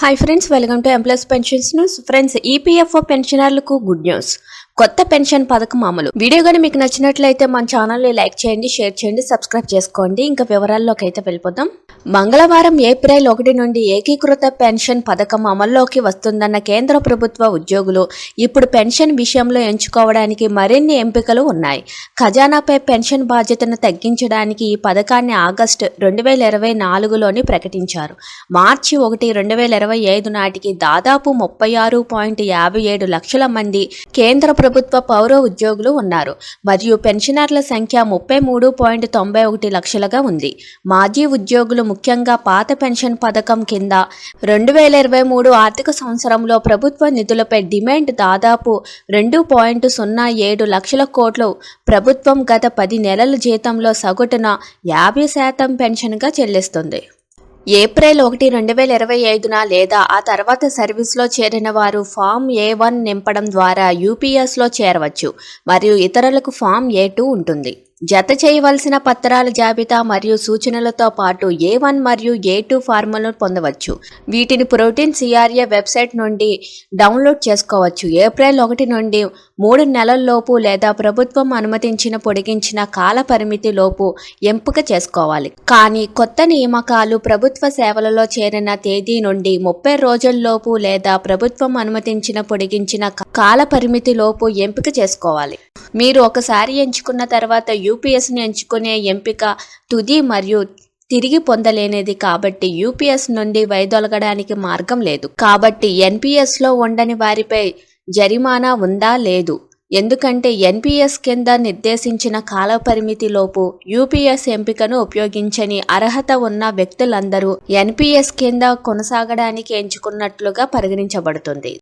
Hi friends welcome to employees pensions news friends EPFO పెన్షనర్లకు good news కొత్త pension పథకం అమలు. వీడియో కానీ మీకు నచ్చినట్లయితే మన ఛానల్ని లైక్ చేయండి షేర్ చేయండి సబ్స్క్రైబ్ చేసుకోండి. ఇంకా వివరాల్లోకి అయితే వెళ్ళిపోతాం మంగళవారం ఏప్రిల్ ఒకటి నుండి ఏకీకృత పెన్షన్ పథకం అమల్లోకి వస్తుందన్న కేంద్ర ప్రభుత్వ ఉద్యోగులు ఇప్పుడు పెన్షన్ విషయంలో ఎంచుకోవడానికి మరిన్ని ఎంపికలు ఉన్నాయి. ఖజానాపై పెన్షన్ బాధ్యతను తగ్గించడానికి ఈ పథకాన్ని ఆగస్టు రెండు వేల ఇరవై నాలుగులోని ప్రకటించారు. మార్చి ఒకటి రెండు వేల ఇరవై ఐదు నాటికి దాదాపు ముప్పై ఆరు పాయింట్ యాభై ఏడు లక్షల మంది కేంద్ర ప్రభుత్వ పౌర ఉద్యోగులు ఉన్నారు. మరియు పెన్షనర్ల సంఖ్య ముప్పై మూడు పాయింట్ తొంభై ఒకటి లక్షలుగా ఉంది. మాజీ ఉద్యోగులు ముఖ్యంగా పాత పెన్షన్ పథకం కింద రెండు వేల ఇరవై మూడు ఆర్థిక సంవత్సరంలో ప్రభుత్వ నిధులపై డిమాండ్ దాదాపు రెండు పాయింట్ సున్నా ఏడు లక్షల కోట్లు. ప్రభుత్వం గత పది నెలల జీతంలో సగటున యాభై శాతం పెన్షన్గా చెల్లిస్తుంది. ఏప్రిల్ ఒకటి రెండు వేల ఇరవై ఐదున లేదా ఆ తర్వాత సర్వీస్లో చేరిన వారు ఫామ్ ఏ వన్ నింపడం ద్వారా యూపీఎస్లో చేరవచ్చు మరియు ఇతరులకు ఫామ్ ఏ టూ ఉంటుంది. జత చేయవలసిన పత్రాల జాబితా మరియు సూచనలతో పాటు ఏ వన్ మరియు ఏ టూ ఫార్ములను పొందవచ్చు. వీటిని ప్రోటీన్ సిఆర్ఏ వెబ్సైట్ నుండి డౌన్లోడ్ చేసుకోవచ్చు. ఏప్రిల్ ఒకటి నుండి మూడు నెలల్లోపు లేదా ప్రభుత్వం అనుమతించిన పొడిగించిన కాల పరిమితి లోపు ఎంపిక చేసుకోవాలి. కానీ కొత్త నియామకాలు ప్రభుత్వ సేవలలో చేరిన తేదీ నుండి ముప్పై రోజుల్లోపు లేదా ప్రభుత్వం అనుమతించిన పొడిగించిన కాల పరిమితి లోపు ఎంపిక చేసుకోవాలి. మీరు ఒకసారి ఎంచుకున్న తర్వాత యూపీఎస్ని ఎంచుకునే ఎంపిక తుది మరియు తిరిగి పొందలేనిది కాబట్టి యూపీఎస్ నుండి వైదొలగడానికి మార్గం లేదు. కాబట్టి ఎన్పిఎస్లో ఉండని వారిపై జరిమానా ఉందా? లేదు. ఎందుకంటే ఎన్పిఎస్ కింద నిర్దేశించిన కాలపరిమితిలోపు యూపీఎస్ ఎంపికను ఉపయోగించని అర్హత ఉన్న వ్యక్తులందరూ ఎన్పిఎస్ కింద కొనసాగడానికి ఎంచుకున్నట్లుగా పరిగణించబడుతుంది.